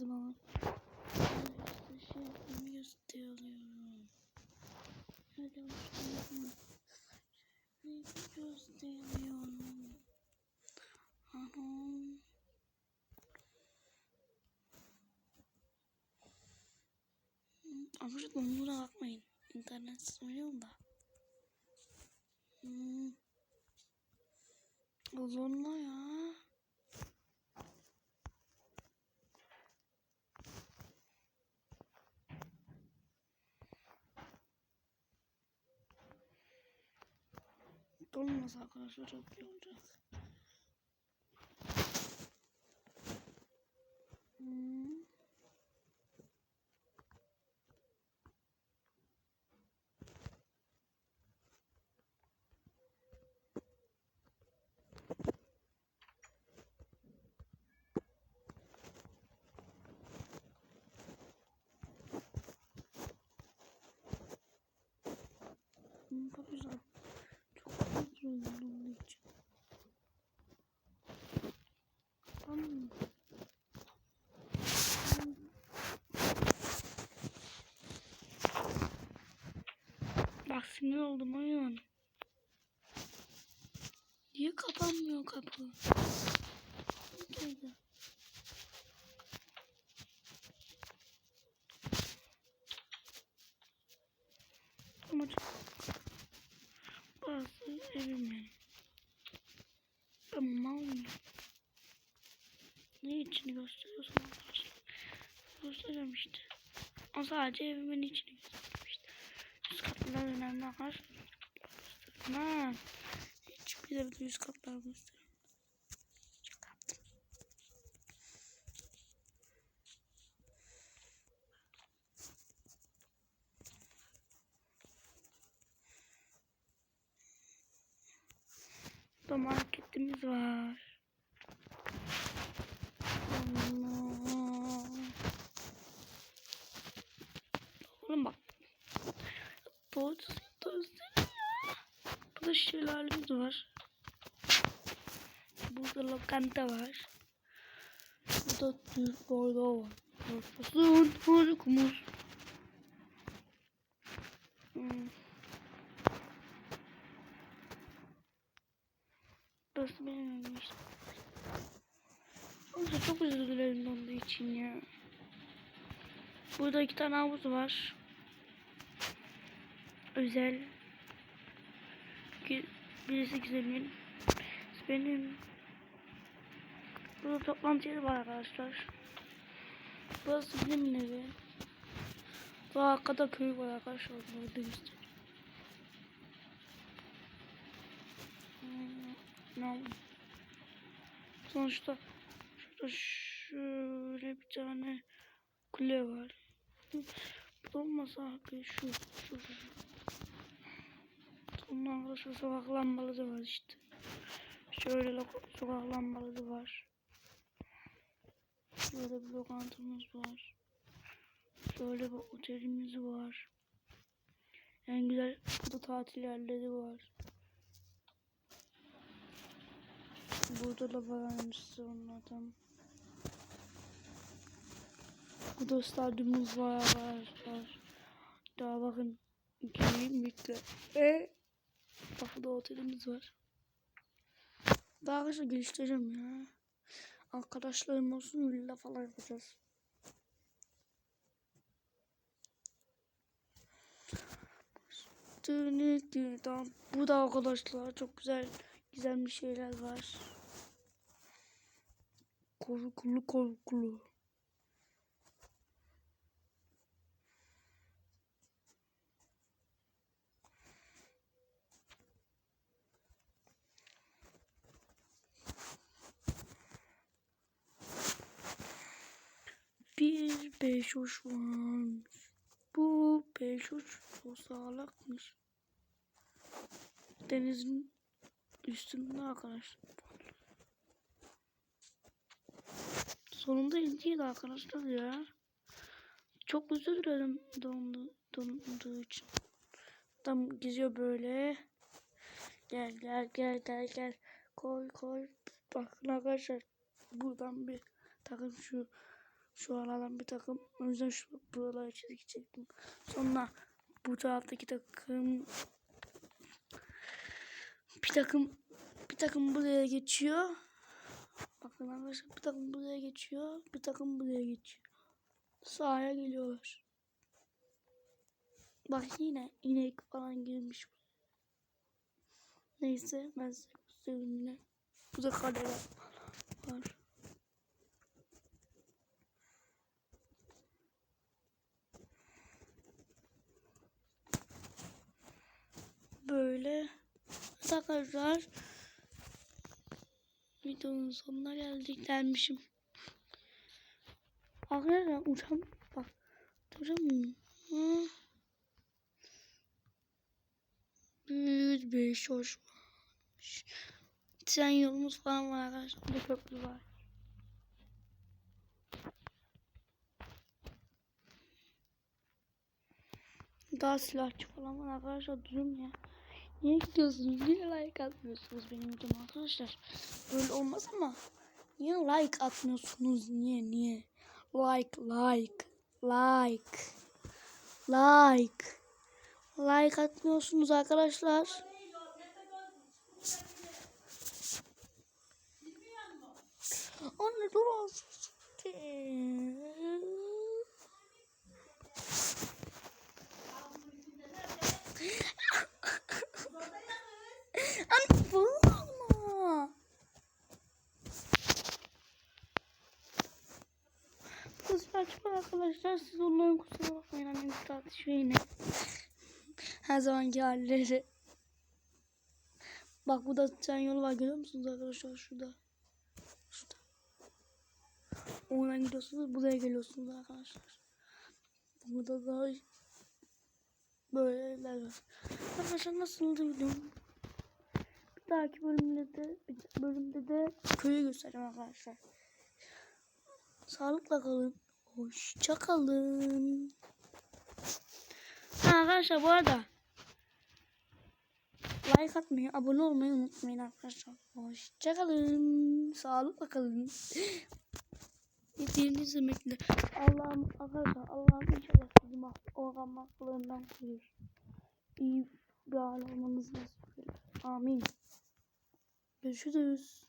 bana. İşte şehrimi gösteriyorum. Hadi hoşçakalın. Şehrimi gösteriyorum. Aha. Ama şu donuna bakmayın. İnternet oynuyorum da. Hmm. Zorla ya. Dolmaz arkadaşlar çok iyi olacak. Hmm. Hmm, Çok güzel. Çok güzel onun için. Bak sinir oldum oyun. Niye kapanmıyor kapı? Geldi. Ama çok... Burası evim benim. Mıyım? Ne içini gösteriyorsun arkadaşlar? Göstereceğim işte. O sadece evimin içini gösteriyor işte. Üst katlar önemli arkadaşlar. Ha. Hiçbir de üst katlar gösteriyor. Marketimiz var. Allah. Oğlum bak. Burada ya. Burada şelalemiz var. Burada lokanta var. Burada Türk bardağı var. Burası çocukmuş. Hmm. Burası benim evim çok özür dilerim onun için ya. Burada iki tane havuz var. Özel. Birisi güzelim. Benim. Burada toplantı yeri var arkadaşlar. Burası benim evi. Bu arkada köy var arkadaşlar. Burada göstereyim. Ne? Sonuçta şurada şöyle bir tane kule var. Bu olmasa abi şu şu şu. Sonra sokak lambaları da var işte. Şöyle sokak lambaları var. Şöyle bir lokantamız var. Şöyle bir otelimiz var. En güzel burada tatil yerleri var. Burada da varmış onlardan. Burada stadyumumuz var arkadaşlar. Daha bakın iki mikle. Ve bak burada otelimiz var. Daha arkadaşlar geliştireceğim ya. Arkadaşlarım olsun villa falan yapacağız. Bu da arkadaşlar çok güzel güzel bir şeyler var. Korkulu korkulu. Bir beş uç varmış. Bu beş o sağlakmış. Denizin üstünde arkadaşlar. Sonunda indiydi arkadaşlar ya. Çok özür dilerim dondu, donduğu için. Tam geziyor böyle. Gel gel gel gel gel. Koy koy. Bakın arkadaşlar. Buradan bir takım şu Şu aradan bir takım. O yüzden şu buralara çizgi çektim. Sonra bu taraftaki takım bir takım bir takım buraya geçiyor. Bakın arkadaşlar bir takım buraya geçiyor. Bir takım buraya geçiyor. Sahaya geliyorlar. Bak yine inek falan girmiş. Neyse ben size göstereyim yine. Burada kaleler var. Böyle. Arkadaşlar videonun sonuna geldik dermişim. Arkadaşlar uçam bak duramıyorum. Büyük bir şoş varmış. Tren yolumuz falan var arkadaşlar. Bir köprü var. Daha silahçı falan var arkadaşlar durun ya. Niye gidiyorsunuz? Niye like atmıyorsunuz benim videoma arkadaşlar? Böyle olmaz ama. Niye like atmıyorsunuz? Niye niye? Like like like like like atmıyorsunuz arkadaşlar. Anne dur. Arkadaşlar siz onların kusura bakmayın annem tartışıyor yine. Her zamanki halleri. Bak burada tren yolu var görüyor musunuz arkadaşlar şurada. Şurada. Oradan gidiyorsunuz buraya geliyorsunuz arkadaşlar. Burada da böyle var. Arkadaşlar nasıldı videom? Bir dahaki bölümde de bölümde de köyü göstereceğim arkadaşlar. Sağlıkla kalın. Hoşça kalın. Ha, arkadaşlar bu arada like atmayı, abone olmayı unutmayın arkadaşlar. Hoşça kalın. Sağlıkla kalın. Yediğiniz yemekle. Allah'ım arkadaşlar Allah'ım inşallah sizi organ mahvollarından korur. İyi bir hal olmanızı nasip. Amin. Görüşürüz.